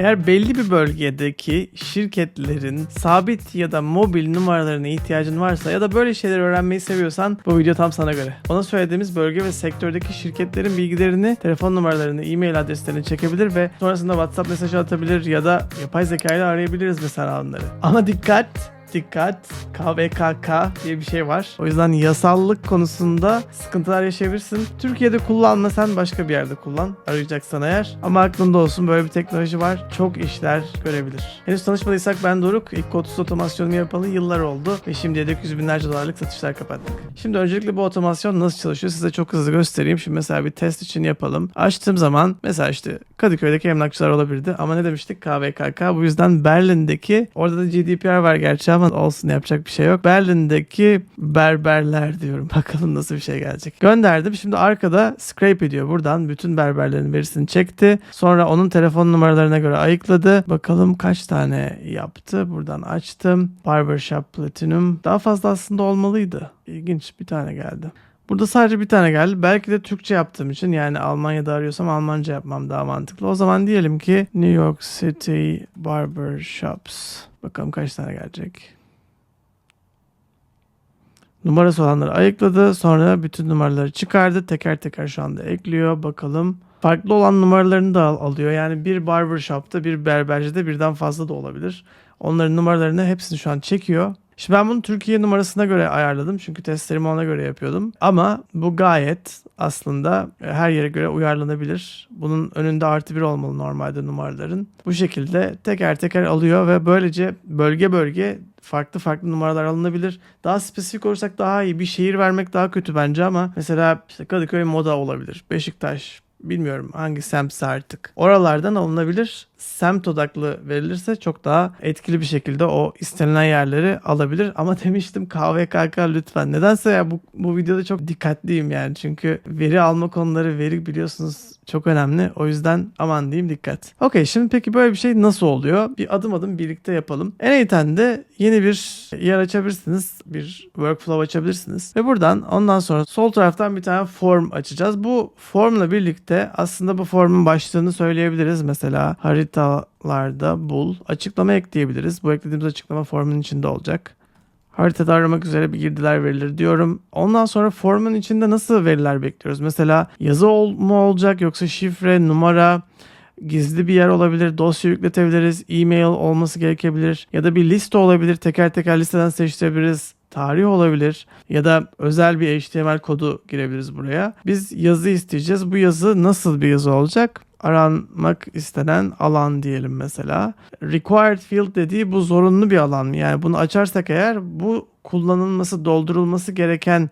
Eğer belli bir bölgedeki şirketlerin sabit ya da mobil numaralarına ihtiyacın varsa ya da böyle şeyler öğrenmeyi seviyorsan bu video tam sana göre. Ona söylediğimiz bölge ve sektördeki şirketlerin bilgilerini, telefon numaralarını, e-mail adreslerini çekebilir ve sonrasında WhatsApp mesajı atabilir ya da yapay zeka ile arayabiliriz mesela onları. Ama dikkat! Dikkat KVKK diye bir şey var. O yüzden yasallık konusunda sıkıntılar yaşayabilirsin. Türkiye'de kullanma sen başka bir yerde kullan arayacaksan eğer. Ama aklında olsun böyle bir teknoloji var. Çok işler görebilir. Henüz tanışmadıysak ben Doruk. İlk kodsuz otomasyonumu yapalı yıllar oldu ve şimdiye dek yüz binlerce dolarlık satışlar kapattık. Şimdi öncelikle bu otomasyon nasıl çalışıyor size çok hızlı göstereyim. Şimdi mesela bir test için yapalım. Açtığım zaman mesela işte Kadıköy'deki emlakçılar olabilirdi ama ne demiştik KVKK bu yüzden Berlin'deki orada da GDPR var gerçi ama olsun yapacak bir şey yok. Berlin'deki berberler diyorum. Bakalım nasıl bir şey gelecek. Gönderdim. Şimdi arkada scrape ediyor. Buradan bütün berberlerin verisini çekti. Sonra onun telefon numaralarına göre ayıkladı. Bakalım kaç tane yaptı. Buradan açtım. Barbershop Platinum. Daha fazla aslında olmalıydı. İlginç bir tane geldi. Burada sadece bir tane geldi. Belki de Türkçe yaptığım için yani Almanya'da arıyorsam Almanca yapmam daha mantıklı. O zaman diyelim ki New York City Barber Shops. Bakalım kaç tane gelecek. Numarası olanları ayıkladı. Sonra bütün numaraları çıkardı. Teker teker şu anda ekliyor. Bakalım. Farklı olan numaralarını da al- alıyor. Yani bir barbershop'ta bir berbercide birden fazla da olabilir. Onların numaralarını hepsini şu an çekiyor. Şimdi ben bunu Türkiye numarasına göre ayarladım. Çünkü testlerimi ona göre yapıyordum. Ama bu gayet aslında her yere göre uyarlanabilir. Bunun önünde artı bir olmalı normalde numaraların. Bu şekilde teker teker alıyor ve böylece bölge bölge farklı farklı numaralar alınabilir. Daha spesifik olursak daha iyi. Bir şehir vermek daha kötü bence ama mesela işte Kadıköy Moda olabilir. Beşiktaş bilmiyorum hangi semtse artık. Oralardan alınabilir. Semt odaklı verilirse çok daha etkili bir şekilde o istenilen yerleri alabilir. Ama demiştim KVKK lütfen. Nedense ya bu, bu videoda çok dikkatliyim yani. Çünkü veri alma konuları veri biliyorsunuz çok önemli. O yüzden aman diyeyim dikkat. Okey şimdi peki böyle bir şey nasıl oluyor? Bir adım adım birlikte yapalım. N8'de yeni bir yer açabilirsiniz. Bir workflow açabilirsiniz. Ve buradan ondan sonra sol taraftan bir tane form açacağız. Bu formla birlikte aslında bu formun başlığını söyleyebiliriz. Mesela haritalarda bul. Açıklama ekleyebiliriz. Bu eklediğimiz açıklama formun içinde olacak. Haritada aramak üzere bir girdiler verilir diyorum. Ondan sonra formun içinde nasıl veriler bekliyoruz? Mesela yazı ol- mu olacak yoksa şifre, numara, gizli bir yer olabilir, dosya yükletebiliriz, e-mail olması gerekebilir ya da bir liste olabilir. Teker teker listeden seçtirebiliriz. Tarih olabilir ya da özel bir HTML kodu girebiliriz buraya. Biz yazı isteyeceğiz. Bu yazı nasıl bir yazı olacak? Aranmak istenen alan diyelim mesela. Required field dediği bu zorunlu bir alan. Yani bunu açarsak eğer bu kullanılması, doldurulması gereken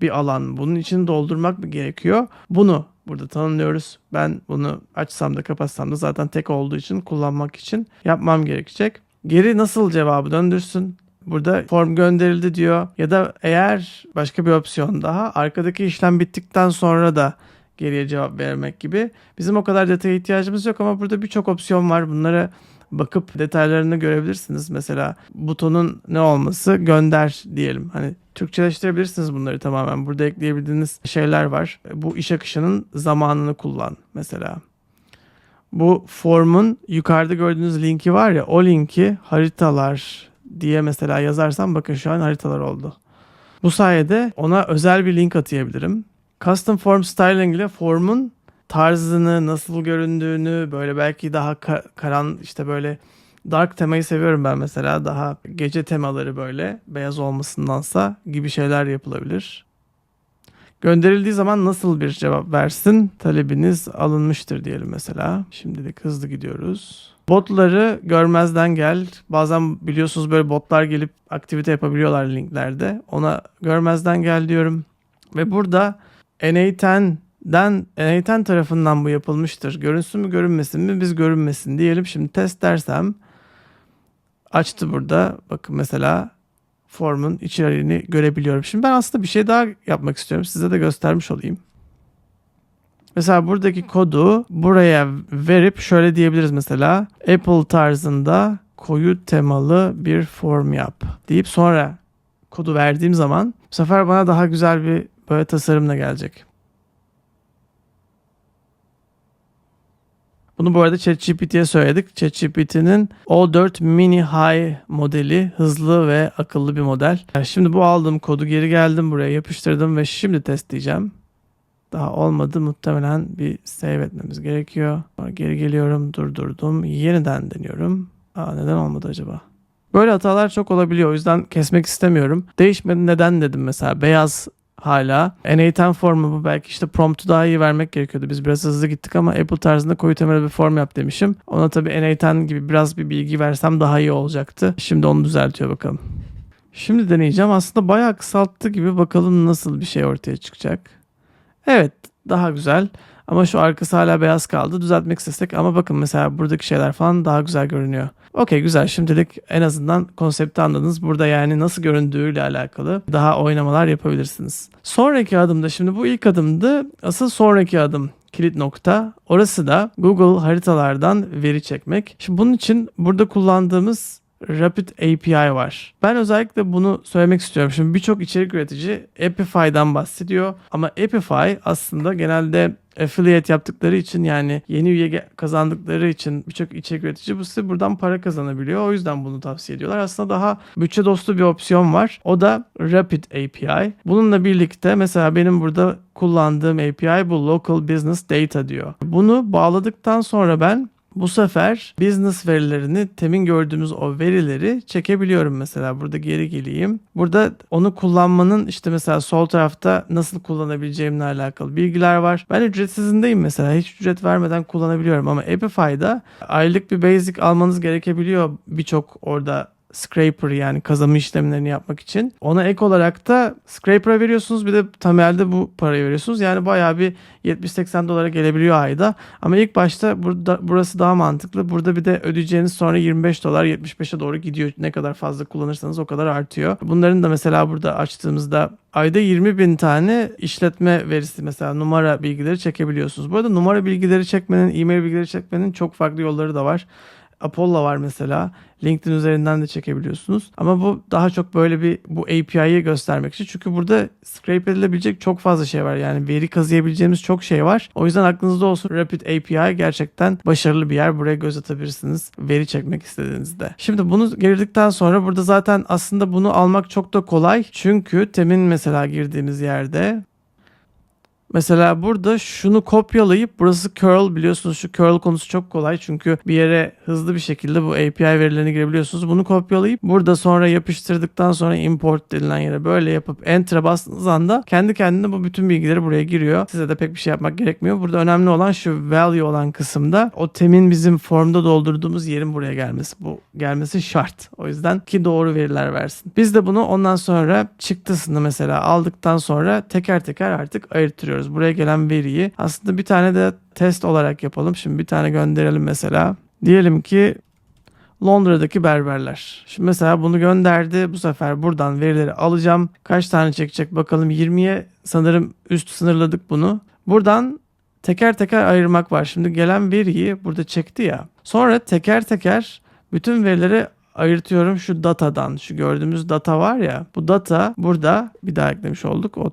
bir alan. Bunun için doldurmak mı gerekiyor? Bunu burada tanımlıyoruz. Ben bunu açsam da kapatsam da zaten tek olduğu için kullanmak için yapmam gerekecek. Geri nasıl cevabı döndürsün? Burada form gönderildi diyor ya da eğer başka bir opsiyon daha arkadaki işlem bittikten sonra da geriye cevap vermek gibi. Bizim o kadar detaya ihtiyacımız yok ama burada birçok opsiyon var. Bunlara bakıp detaylarını görebilirsiniz. Mesela butonun ne olması gönder diyelim. Hani Türkçeleştirebilirsiniz bunları tamamen. Burada ekleyebildiğiniz şeyler var. Bu iş akışının zamanını kullan mesela. Bu formun yukarıda gördüğünüz linki var ya o linki haritalar diye mesela yazarsam bakın şu an haritalar oldu. Bu sayede ona özel bir link atayabilirim. Custom Form Styling ile formun tarzını, nasıl göründüğünü, böyle belki daha ka- karan işte böyle dark temayı seviyorum ben mesela. Daha gece temaları böyle beyaz olmasındansa gibi şeyler yapılabilir. Gönderildiği zaman nasıl bir cevap versin? Talebiniz alınmıştır diyelim mesela. Şimdilik hızlı gidiyoruz. Botları görmezden gel. Bazen biliyorsunuz böyle botlar gelip aktivite yapabiliyorlar linklerde. Ona görmezden gel diyorum. Ve burada NA10'den NA10 tarafından bu yapılmıştır. Görünsün mü görünmesin mi biz görünmesin diyelim. Şimdi test dersem açtı burada. Bakın mesela formun içeriğini görebiliyorum. Şimdi ben aslında bir şey daha yapmak istiyorum. Size de göstermiş olayım. Mesela buradaki kodu buraya verip şöyle diyebiliriz mesela Apple tarzında koyu temalı bir form yap deyip sonra kodu verdiğim zaman bu sefer bana daha güzel bir böyle tasarımla gelecek. Bunu bu arada ChatGPT'ye söyledik. ChatGPT'nin O4 Mini High modeli hızlı ve akıllı bir model. Şimdi bu aldığım kodu geri geldim buraya yapıştırdım ve şimdi testleyeceğim. Daha olmadı muhtemelen bir save etmemiz gerekiyor. Geri geliyorum durdurdum yeniden deniyorum. Aa, neden olmadı acaba? Böyle hatalar çok olabiliyor o yüzden kesmek istemiyorum. Değişmedi neden dedim mesela beyaz hala. N8 formu bu belki işte prompt'u daha iyi vermek gerekiyordu. Biz biraz hızlı gittik ama Apple tarzında koyu temel bir form yap demişim. Ona tabii N8 gibi biraz bir bilgi versem daha iyi olacaktı. Şimdi onu düzeltiyor bakalım. Şimdi deneyeceğim. Aslında bayağı kısalttı gibi bakalım nasıl bir şey ortaya çıkacak. Evet daha güzel. Ama şu arkası hala beyaz kaldı. Düzeltmek istesek ama bakın mesela buradaki şeyler falan daha güzel görünüyor. Okey güzel şimdilik en azından konsepti anladınız. Burada yani nasıl göründüğüyle alakalı daha oynamalar yapabilirsiniz. Sonraki adımda şimdi bu ilk adımdı. Asıl sonraki adım kilit nokta. Orası da Google haritalardan veri çekmek. Şimdi bunun için burada kullandığımız Rapid API var. Ben özellikle bunu söylemek istiyorum. Şimdi birçok içerik üretici Epify'dan bahsediyor. Ama Epify aslında genelde affiliate yaptıkları için yani yeni üye kazandıkları için birçok içerik üretici bu site buradan para kazanabiliyor. O yüzden bunu tavsiye ediyorlar. Aslında daha bütçe dostu bir opsiyon var. O da Rapid API. Bununla birlikte mesela benim burada kullandığım API bu Local Business Data diyor. Bunu bağladıktan sonra ben bu sefer business verilerini temin gördüğümüz o verileri çekebiliyorum mesela. Burada geri geleyim. Burada onu kullanmanın işte mesela sol tarafta nasıl kullanabileceğimle alakalı bilgiler var. Ben ücretsizindeyim mesela. Hiç ücret vermeden kullanabiliyorum ama Epify'da aylık bir basic almanız gerekebiliyor birçok orada scraper yani kazanma işlemlerini yapmak için. Ona ek olarak da scraper'a veriyorsunuz bir de temelde bu parayı veriyorsunuz. Yani bayağı bir 70-80 dolara gelebiliyor ayda. Ama ilk başta burada burası daha mantıklı. Burada bir de ödeyeceğiniz sonra 25 dolar 75'e doğru gidiyor. Ne kadar fazla kullanırsanız o kadar artıyor. Bunların da mesela burada açtığımızda ayda 20 bin tane işletme verisi mesela numara bilgileri çekebiliyorsunuz. Bu arada numara bilgileri çekmenin, e-mail bilgileri çekmenin çok farklı yolları da var. Apollo var mesela. LinkedIn üzerinden de çekebiliyorsunuz. Ama bu daha çok böyle bir bu API'yi göstermek için. Çünkü burada scrape edilebilecek çok fazla şey var. Yani veri kazıyabileceğimiz çok şey var. O yüzden aklınızda olsun Rapid API gerçekten başarılı bir yer. Buraya göz atabilirsiniz veri çekmek istediğinizde. Şimdi bunu girdikten sonra burada zaten aslında bunu almak çok da kolay. Çünkü temin mesela girdiğimiz yerde Mesela burada şunu kopyalayıp burası curl biliyorsunuz şu curl konusu çok kolay çünkü bir yere hızlı bir şekilde bu API verilerini girebiliyorsunuz. Bunu kopyalayıp burada sonra yapıştırdıktan sonra import denilen yere böyle yapıp enter'a bastığınız anda kendi kendine bu bütün bilgileri buraya giriyor. Size de pek bir şey yapmak gerekmiyor. Burada önemli olan şu value olan kısımda o temin bizim formda doldurduğumuz yerin buraya gelmesi. Bu gelmesi şart. O yüzden ki doğru veriler versin. Biz de bunu ondan sonra çıktısını mesela aldıktan sonra teker teker artık ayırtıyoruz. Buraya gelen veriyi aslında bir tane de test olarak yapalım. Şimdi bir tane gönderelim mesela. Diyelim ki Londra'daki berberler. Şimdi mesela bunu gönderdi. Bu sefer buradan verileri alacağım. Kaç tane çekecek bakalım. 20'ye sanırım üst sınırladık bunu. Buradan teker teker ayırmak var. Şimdi gelen veriyi burada çekti ya. Sonra teker teker bütün verileri ayırtıyorum şu datadan. Şu gördüğümüz data var ya. Bu data burada bir daha eklemiş olduk. O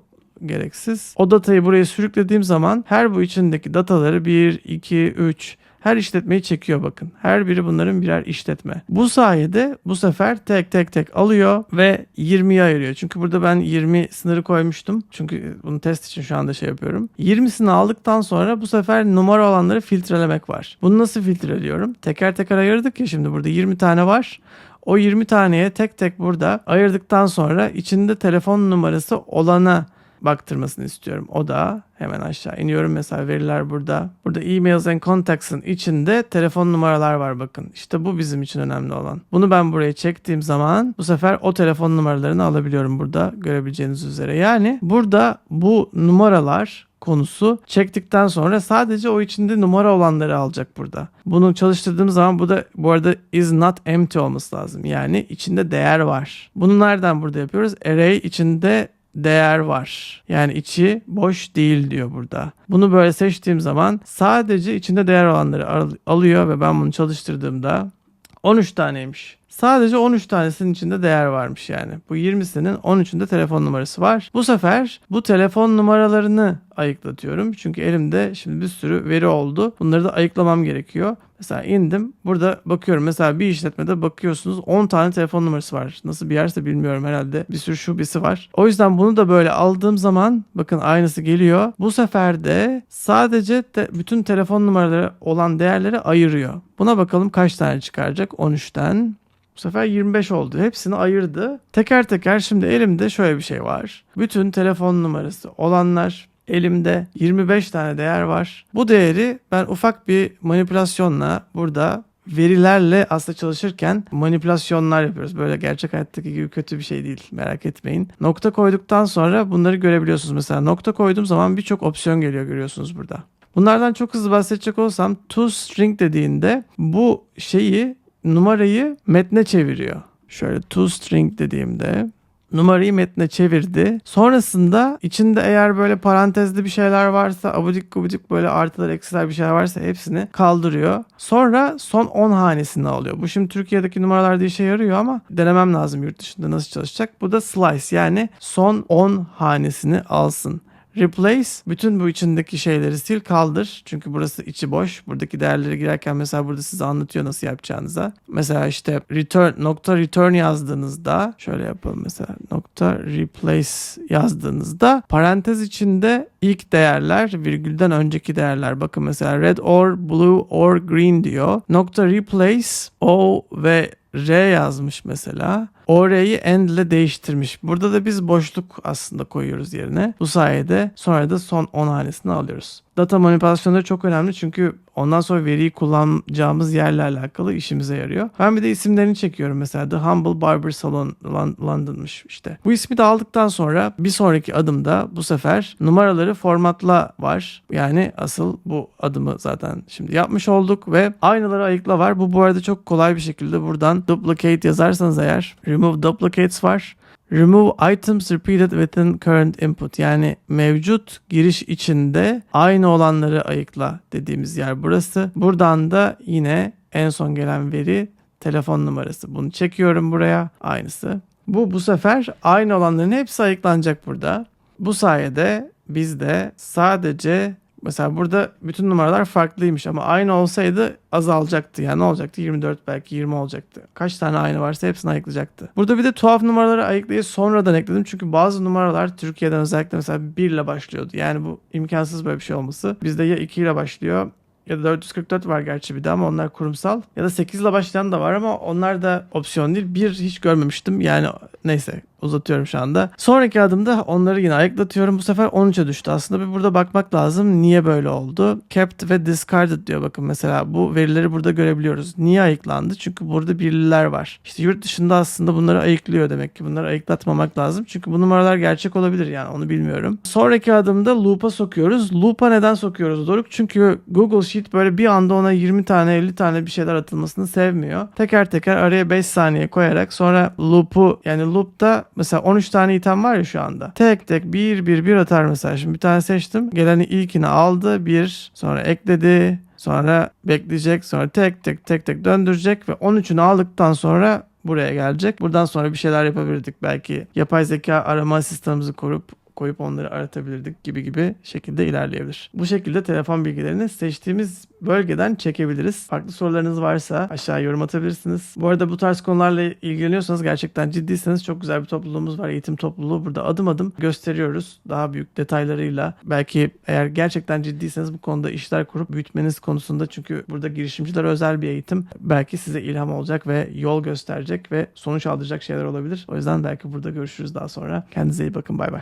gereksiz. O datayı buraya sürüklediğim zaman her bu içindeki dataları 1, 2, 3 her işletmeyi çekiyor bakın. Her biri bunların birer işletme. Bu sayede bu sefer tek tek tek alıyor ve 20'ye ayırıyor. Çünkü burada ben 20 sınırı koymuştum. Çünkü bunu test için şu anda şey yapıyorum. 20'sini aldıktan sonra bu sefer numara olanları filtrelemek var. Bunu nasıl filtreliyorum? Teker teker ayırdık ya şimdi burada 20 tane var. O 20 taneye tek tek burada ayırdıktan sonra içinde telefon numarası olana baktırmasını istiyorum. O da hemen aşağı iniyorum. Mesela veriler burada. Burada emails and contacts'ın içinde telefon numaralar var bakın. İşte bu bizim için önemli olan. Bunu ben buraya çektiğim zaman bu sefer o telefon numaralarını alabiliyorum burada görebileceğiniz üzere. Yani burada bu numaralar konusu çektikten sonra sadece o içinde numara olanları alacak burada. Bunu çalıştırdığım zaman bu da bu arada is not empty olması lazım. Yani içinde değer var. Bunu nereden burada yapıyoruz? Array içinde değer var. Yani içi boş değil diyor burada. Bunu böyle seçtiğim zaman sadece içinde değer olanları al- alıyor ve ben bunu çalıştırdığımda 13 taneymiş. Sadece 13 tanesinin içinde değer varmış yani. Bu 20'sinin 13'ünde telefon numarası var. Bu sefer bu telefon numaralarını ayıklatıyorum. Çünkü elimde şimdi bir sürü veri oldu. Bunları da ayıklamam gerekiyor. Mesela indim. Burada bakıyorum. Mesela bir işletmede bakıyorsunuz 10 tane telefon numarası var. Nasıl bir yerse bilmiyorum herhalde. Bir sürü şubesi var. O yüzden bunu da böyle aldığım zaman bakın aynısı geliyor. Bu sefer de sadece te- bütün telefon numaraları olan değerleri ayırıyor. Buna bakalım kaç tane çıkaracak 13'ten. Bu sefer 25 oldu. Hepsini ayırdı. Teker teker şimdi elimde şöyle bir şey var. Bütün telefon numarası olanlar elimde 25 tane değer var. Bu değeri ben ufak bir manipülasyonla burada verilerle aslında çalışırken manipülasyonlar yapıyoruz. Böyle gerçek hayattaki gibi kötü bir şey değil. Merak etmeyin. Nokta koyduktan sonra bunları görebiliyorsunuz. Mesela nokta koyduğum zaman birçok opsiyon geliyor görüyorsunuz burada. Bunlardan çok hızlı bahsedecek olsam toString dediğinde bu şeyi numarayı metne çeviriyor. Şöyle toString dediğimde numarayı metne çevirdi. Sonrasında içinde eğer böyle parantezli bir şeyler varsa abudik gubidik böyle artılar eksiler bir şeyler varsa hepsini kaldırıyor. Sonra son 10 hanesini alıyor. Bu şimdi Türkiye'deki numaralarda işe yarıyor ama denemem lazım yurt dışında nasıl çalışacak. Bu da slice yani son 10 hanesini alsın. Replace bütün bu içindeki şeyleri sil kaldır. Çünkü burası içi boş. Buradaki değerleri girerken mesela burada size anlatıyor nasıl yapacağınıza. Mesela işte return nokta return yazdığınızda şöyle yapalım mesela nokta replace yazdığınızda parantez içinde ilk değerler virgülden önceki değerler. Bakın mesela red or blue or green diyor. Nokta replace o ve R yazmış mesela. O R'yi end ile değiştirmiş. Burada da biz boşluk aslında koyuyoruz yerine. Bu sayede sonra da son 10 hanesini alıyoruz. Data manipülasyonları çok önemli çünkü ondan sonra veriyi kullanacağımız yerle alakalı işimize yarıyor. Ben bir de isimlerini çekiyorum mesela The Humble Barber Salon Lon- London'mış işte. Bu ismi de aldıktan sonra bir sonraki adımda bu sefer numaraları formatla var. Yani asıl bu adımı zaten şimdi yapmış olduk ve aynaları ayıkla var. Bu bu arada çok kolay bir şekilde buradan duplicate yazarsanız eğer remove duplicates var. Remove items repeated within current input yani mevcut giriş içinde aynı olanları ayıkla dediğimiz yer burası. Buradan da yine en son gelen veri telefon numarası. Bunu çekiyorum buraya aynısı. Bu bu sefer aynı olanların hepsi ayıklanacak burada. Bu sayede biz de sadece mesela burada bütün numaralar farklıymış ama aynı olsaydı azalacaktı. Yani ne olacaktı? 24 belki 20 olacaktı. Kaç tane aynı varsa hepsini ayıklayacaktı. Burada bir de tuhaf numaraları ayıklayıp sonradan ekledim. Çünkü bazı numaralar Türkiye'den özellikle mesela 1 ile başlıyordu. Yani bu imkansız böyle bir şey olması. Bizde ya 2 ile başlıyor ya da 444 var gerçi bir de ama onlar kurumsal. Ya da 8 ile başlayan da var ama onlar da opsiyon değil. Bir hiç görmemiştim. Yani neyse uzatıyorum şu anda. Sonraki adımda onları yine ayıklatıyorum. Bu sefer 13'e düştü. Aslında bir burada bakmak lazım. Niye böyle oldu? Kept ve discarded diyor. Bakın mesela bu verileri burada görebiliyoruz. Niye ayıklandı? Çünkü burada birliler var. İşte yurt dışında aslında bunları ayıklıyor demek ki. Bunları ayıklatmamak lazım. Çünkü bu numaralar gerçek olabilir yani onu bilmiyorum. Sonraki adımda loop'a sokuyoruz. Loop'a neden sokuyoruz Doruk? Çünkü Google Sheet böyle bir anda ona 20 tane 50 tane bir şeyler atılmasını sevmiyor. Teker teker araya 5 saniye koyarak sonra loop'u yani loop'ta mesela 13 tane item var ya şu anda. Tek tek bir bir bir atar mesela. Şimdi bir tane seçtim. Geleni ilkini aldı. Bir sonra ekledi. Sonra bekleyecek. Sonra tek tek tek tek döndürecek ve 13'ünü aldıktan sonra buraya gelecek. Buradan sonra bir şeyler yapabilirdik. Belki yapay zeka arama asistanımızı kurup koyup onları aratabilirdik gibi gibi şekilde ilerleyebilir. Bu şekilde telefon bilgilerini seçtiğimiz bölgeden çekebiliriz. Farklı sorularınız varsa aşağı yorum atabilirsiniz. Bu arada bu tarz konularla ilgileniyorsanız gerçekten ciddiyseniz çok güzel bir topluluğumuz var. Eğitim topluluğu. Burada adım adım gösteriyoruz. Daha büyük detaylarıyla. Belki eğer gerçekten ciddiyseniz bu konuda işler kurup büyütmeniz konusunda çünkü burada girişimciler özel bir eğitim. Belki size ilham olacak ve yol gösterecek ve sonuç aldıracak şeyler olabilir. O yüzden belki burada görüşürüz daha sonra. Kendinize iyi bakın. Bay bay.